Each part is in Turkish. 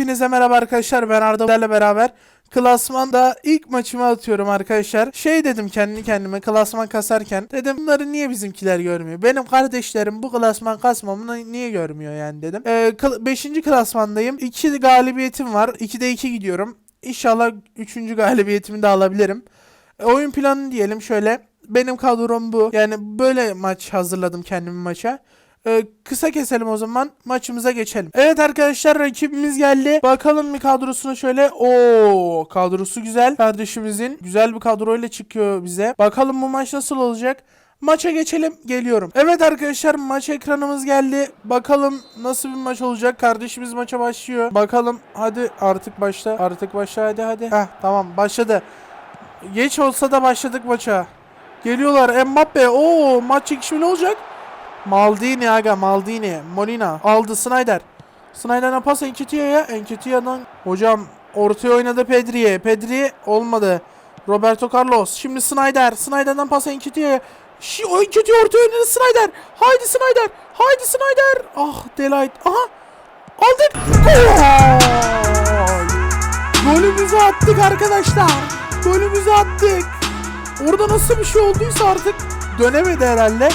Hepinize merhaba arkadaşlar ben Arda Bizlerle beraber klasmanda ilk maçımı atıyorum arkadaşlar. Şey dedim kendi kendime klasman kasarken dedim bunları niye bizimkiler görmüyor? Benim kardeşlerim bu klasman kasmamını niye görmüyor yani dedim. 5. klasmandayım. 2 galibiyetim var. 2'de 2 gidiyorum. İnşallah 3. galibiyetimi de alabilirim. E, oyun planı diyelim şöyle. Benim kadrom bu. Yani böyle maç hazırladım kendimi maça. Ee, kısa keselim o zaman. Maçımıza geçelim. Evet arkadaşlar rakibimiz geldi. Bakalım bir kadrosuna şöyle. Oo kadrosu güzel. Kardeşimizin güzel bir kadroyla çıkıyor bize. Bakalım bu maç nasıl olacak. Maça geçelim. Geliyorum. Evet arkadaşlar maç ekranımız geldi. Bakalım nasıl bir maç olacak. Kardeşimiz maça başlıyor. Bakalım hadi artık başla. Artık başla hadi hadi. Heh tamam başladı. Geç olsa da başladık maça. Geliyorlar Mbappe. Oo maç çekişmeli olacak. Maldini aga Maldini. Molina aldı Snyder. Snyder'dan pas Enketia'ya. Enketia'dan hocam ortaya oynadı Pedri'ye. Pedri olmadı. Roberto Carlos. Şimdi Snyder. Snyder'dan pas Enketia'ya. Şi o Enketia ortaya oynadı Snyder. Haydi Snyder. Haydi Snyder. Ah Delight. Aha. Aldık. Gol. Golümüzü attık arkadaşlar. Golümüzü attık. Orada nasıl bir şey olduysa artık dönemedi herhalde.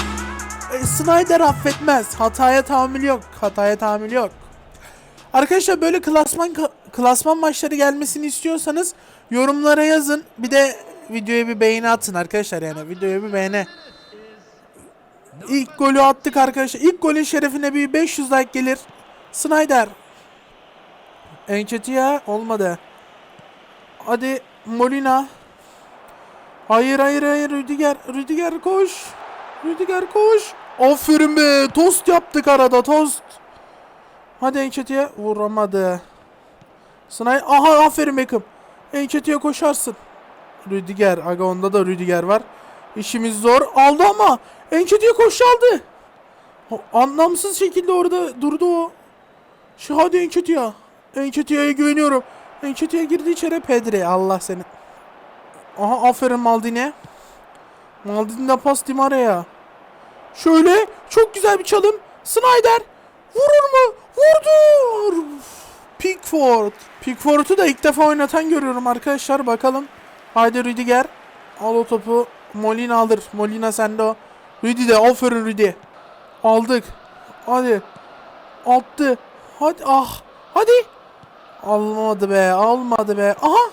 E, Snyder affetmez. Hataya tahammül yok. Hataya tahammül yok. Arkadaşlar böyle klasman klasman maçları gelmesini istiyorsanız yorumlara yazın. Bir de videoya bir beğeni atın arkadaşlar yani. Videoya bir beğeni. İlk golü attık arkadaşlar. İlk golün şerefine bir 500 like gelir. Snyder. Enketia olmadı. Hadi Molina. Hayır hayır hayır Rüdiger. Rüdiger koş. Rüdiger koş. Aferin be. Tost yaptık arada tost. Hadi Enketia vuramadı. Snay aha aferin Beckham. Enketia koşarsın. Rüdiger. Aga onda da Rüdiger var. İşimiz zor. Aldı ama. Enketia koşu aldı. Anlamsız şekilde orada durdu o. Şu hadi Enketia. Enketia'ya güveniyorum. Enketia girdi içeri Pedri. Allah seni. Aha aferin Maldini. Maldini'de pas Di Maria'ya. Şöyle çok güzel bir çalım. Snyder vurur mu? Vurdu. Pickford. Pickford'u da ilk defa oynatan görüyorum arkadaşlar. Bakalım. Haydi Rüdiger. Al o topu. Molina alır. Molina sende o. Rüdi de aferin Rüdi. Aldık. Hadi. Attı. Hadi ah. Hadi. Almadı be. Almadı be. Aha.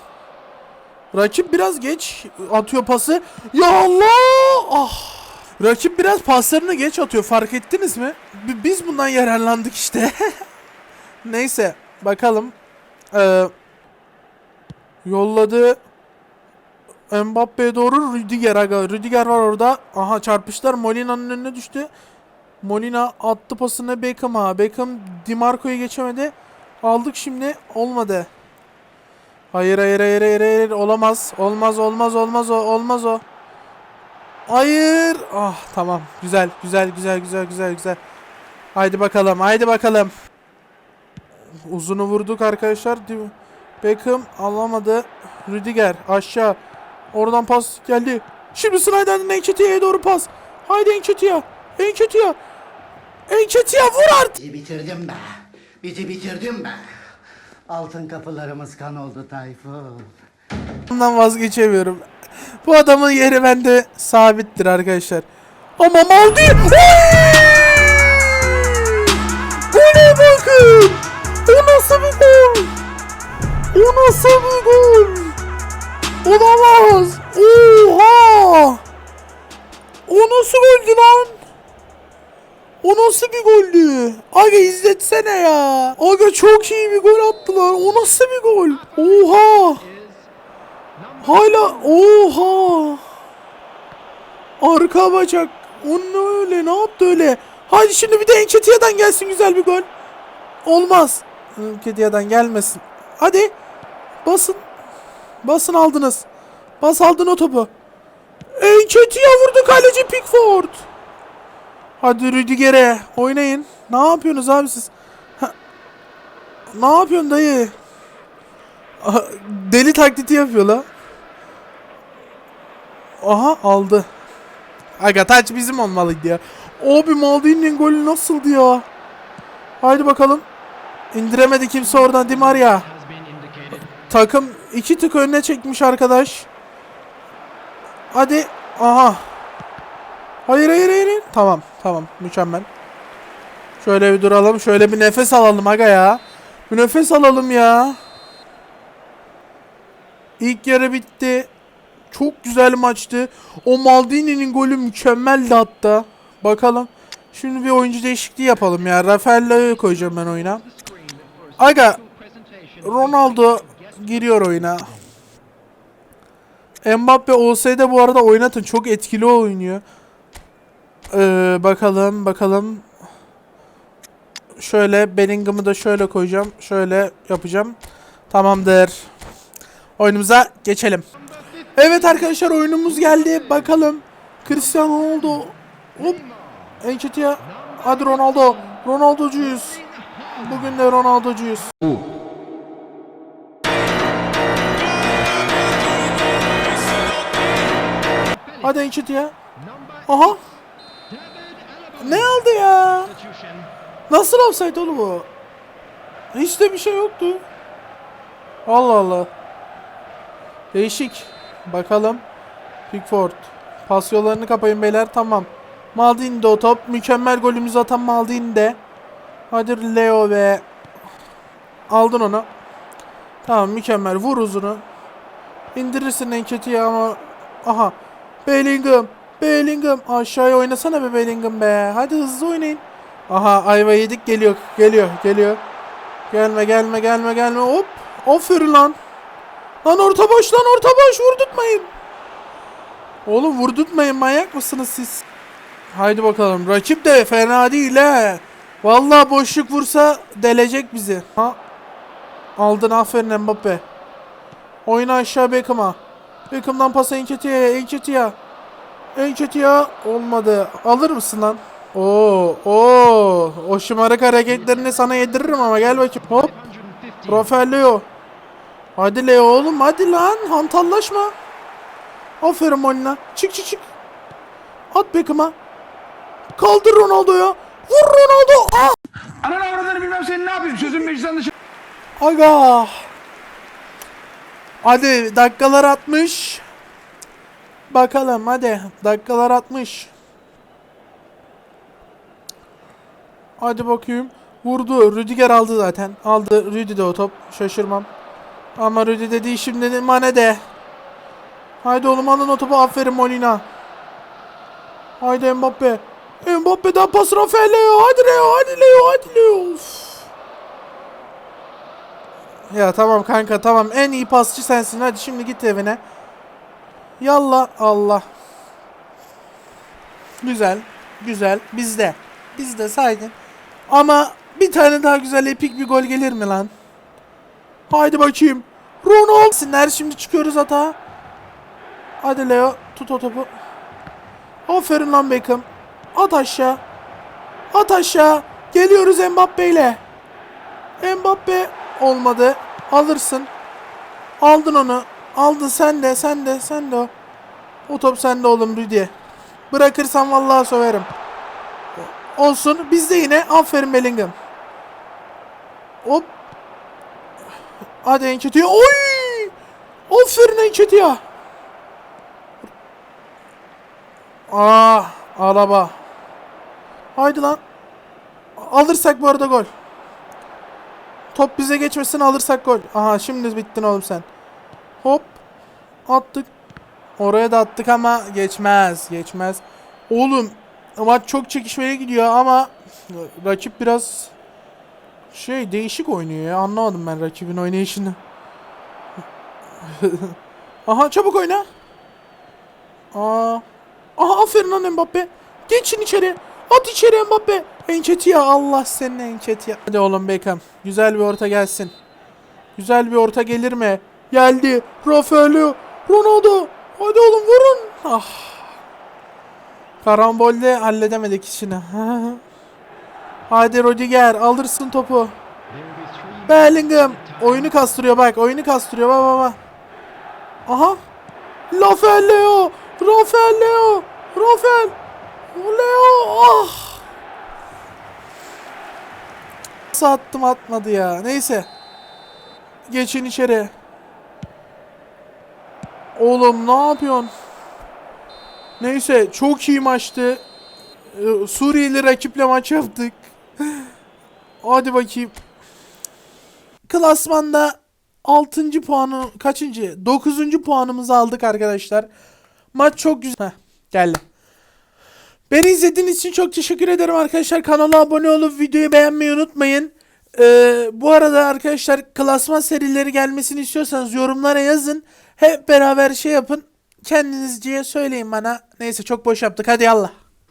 Rakip biraz geç atıyor pası. Ya Allah! Ah! Rakip biraz paslarını geç atıyor. Fark ettiniz mi? B- Biz bundan yararlandık işte. Neyse. Bakalım. Ee, yolladı. Mbappe'ye doğru Rüdiger aga. Rüdiger var orada. Aha çarpışlar. Molina'nın önüne düştü. Molina attı pasını Beckham'a. Beckham Di Marco'yu geçemedi. Aldık şimdi. Olmadı. Hayır hayır hayır hayır hayır olamaz. Olmaz olmaz olmaz o olmaz o. Hayır. Ah tamam. Güzel güzel güzel güzel güzel güzel. Haydi bakalım haydi bakalım. Uzunu vurduk arkadaşlar. Beckham alamadı. Rüdiger aşağı. Oradan pas geldi. Şimdi Snyder'den Enketia'ya doğru pas. Haydi Enketia. Enketia. Enketia vur artık. Bizi bitirdim be. Bizi bitirdim be. Altın kapılarımız kan oldu Tayfun. Bundan vazgeçemiyorum. Bu adamın yeri bende sabittir arkadaşlar. Ama Maldi! Gole bakın! O nasıl bir gol? O nasıl bir gol? Olamaz! Oha! O nasıl goldü lan? O nasıl bir goldü? Aga izletsene ya. Aga çok iyi bir gol attılar. O nasıl bir gol? Oha! Hala oha. Arka bacak. Onu öyle ne yaptı öyle? Hadi şimdi bir de Enketia'dan gelsin güzel bir gol. Olmaz. Enketia'dan gelmesin. Hadi. Basın. Basın aldınız. Bas aldın o topu. Enketia vurdu kaleci Pickford. Hadi Rüdiger'e oynayın. Ne yapıyorsunuz abi siz? Ha. Ne yapıyorsun dayı? Deli taklidi yapıyor la. Aha aldı. Aga taç bizim olmalıydı ya. Abi Maldini'nin golü nasıldı ya? Haydi bakalım. İndiremedi kimse oradan Di Maria. Takım iki tık önüne çekmiş arkadaş. Hadi. Aha. Hayır hayır hayır. Tamam tamam mükemmel. Şöyle bir duralım. Şöyle bir nefes alalım aga ya. Bir nefes alalım ya. İlk yarı bitti. Çok güzel maçtı. O Maldini'nin golü mükemmeldi hatta. Bakalım. Şimdi bir oyuncu değişikliği yapalım ya. Rafael'le koyacağım ben oyuna. Aga Ronaldo giriyor oyuna. Mbappe olsaydı bu arada oynatın. Çok etkili oynuyor. Ee, bakalım bakalım. Şöyle Bellingham'ı da şöyle koyacağım. Şöyle yapacağım. Tamamdır. Oyunumuza geçelim. Evet arkadaşlar oyunumuz geldi. Bakalım. Cristiano Ronaldo. Hop. Enketia. Hadi Ronaldo. Ronaldo'cuyuz. Bugün de Ronaldo'cuyuz. Hadi Enketia. Aha. Ne aldı ya? Nasıl offside oğlum bu? Hiç de bir şey yoktu. Allah Allah. Değişik. Bakalım. Pickford. Pas yollarını kapayın beyler. Tamam. Maldini de o top. Mükemmel golümüzü atan Maldini de. Hadi Leo ve aldın onu. Tamam mükemmel. Vur uzunu. İndirirsin en kötüyü ama aha. Bellingham. Bellingham. Aşağıya oynasana be Bellingham be. Hadi hızlı oynayın. Aha ayva yedik geliyor. Geliyor. Geliyor. Gelme gelme gelme gelme. Hop. Aferin lan. Lan orta boş lan orta boş vurdurtmayın. Oğlum vurdurtmayın manyak mısınız siz? Haydi bakalım. Rakip de fena değil he. Vallahi boşluk vursa delecek bizi. Ha. Aldın aferin Mbappe. Oyna aşağı Beckham'a. Beckham'dan pas Enketia'ya. Enketia. Enketia olmadı. Alır mısın lan? Oo, oo. O şımarık hareketlerini sana yediririm ama gel bakayım. Hop. Rafael Leo. Hadi Leo oğlum hadi lan hantallaşma. Aferin Molina. Çık çık çık. At Beckham'a. Kaldır Ronaldo'ya. Vur Ronaldo. Ah! Ananı avradını bilmem seni ne yapayım sözün meclisten dışı. Aga. Hadi dakikalar 60. Bakalım hadi. Dakikalar 60. Hadi bakayım. Vurdu. Rüdiger aldı zaten. Aldı. Rüdi de o top. Şaşırmam. Ama Rüdi de değil şimdi Mane de. Haydi oğlum alın o topu. Aferin Molina. Haydi Mbappe. Mbappe'den pas Rafael Leo. Hadi Leo. Hadi Leo. Hadi Leo. Ya tamam kanka tamam. En iyi pasçı sensin. Hadi şimdi git evine. Yallah Allah. Güzel. Güzel. Bizde. Bizde saydın. Ama bir tane daha güzel epik bir gol gelir mi lan? Haydi bakayım. Ronaldo. Sinler şimdi çıkıyoruz hata. Hadi Leo tut o topu. Aferin lan Beckham. At aşağı. At aşağı. Geliyoruz Mbappe ile. Mbappe olmadı. Alırsın. Aldın onu. Aldın sen de sen de sen de o. O top sende oğlum Rüdiye. Bırakırsan vallahi söverim. Olsun. Biz de yine aferin Bellingham. Hop. Hadi Enketia. Oy! Aferin Enketia. Aa, araba. Haydi lan. Alırsak bu arada gol. Top bize geçmesin alırsak gol. Aha şimdi bittin oğlum sen. Hop. Attık. Oraya da attık ama geçmez. Geçmez. Oğlum maç çok çekişmeye gidiyor ama rakip biraz şey değişik oynuyor ya. Anlamadım ben rakibin oynayışını. Aha çabuk oyna. Aa. Aha aferin lan Mbappe. Geçin içeri. At içeri Mbappe. Enketia Allah senin Enketia. Hadi oğlum Beckham. Güzel bir orta gelsin. Güzel bir orta gelir mi? Geldi. Rafaelio. Ronaldo. Hadi oğlum vurun. Ah. Karambolde halledemedik işini. Hadi Rodiger alırsın topu. Bellingham. Oyunu kastırıyor bak. Oyunu kastırıyor. Bak bak bak. Aha. Rafael Leo. Rafael Leo. Rafael. Leo. Ah. Nasıl attım atmadı ya. Neyse. Geçin içeri. Oğlum ne yapıyorsun? Neyse çok iyi maçtı. Ee, Suriyeli rakiple maç yaptık. Hadi bakayım. Klasmanda 6. puanı kaçıncı? 9. puanımızı aldık arkadaşlar. Maç çok güzel. Heh, geldi. Beni izlediğiniz için çok teşekkür ederim arkadaşlar. Kanala abone olup videoyu beğenmeyi unutmayın. Ee, bu arada arkadaşlar klasman serileri gelmesini istiyorsanız yorumlara yazın. Hep beraber şey yapın. Kendinizce söyleyin bana. Neyse çok boş yaptık. Hadi yallah.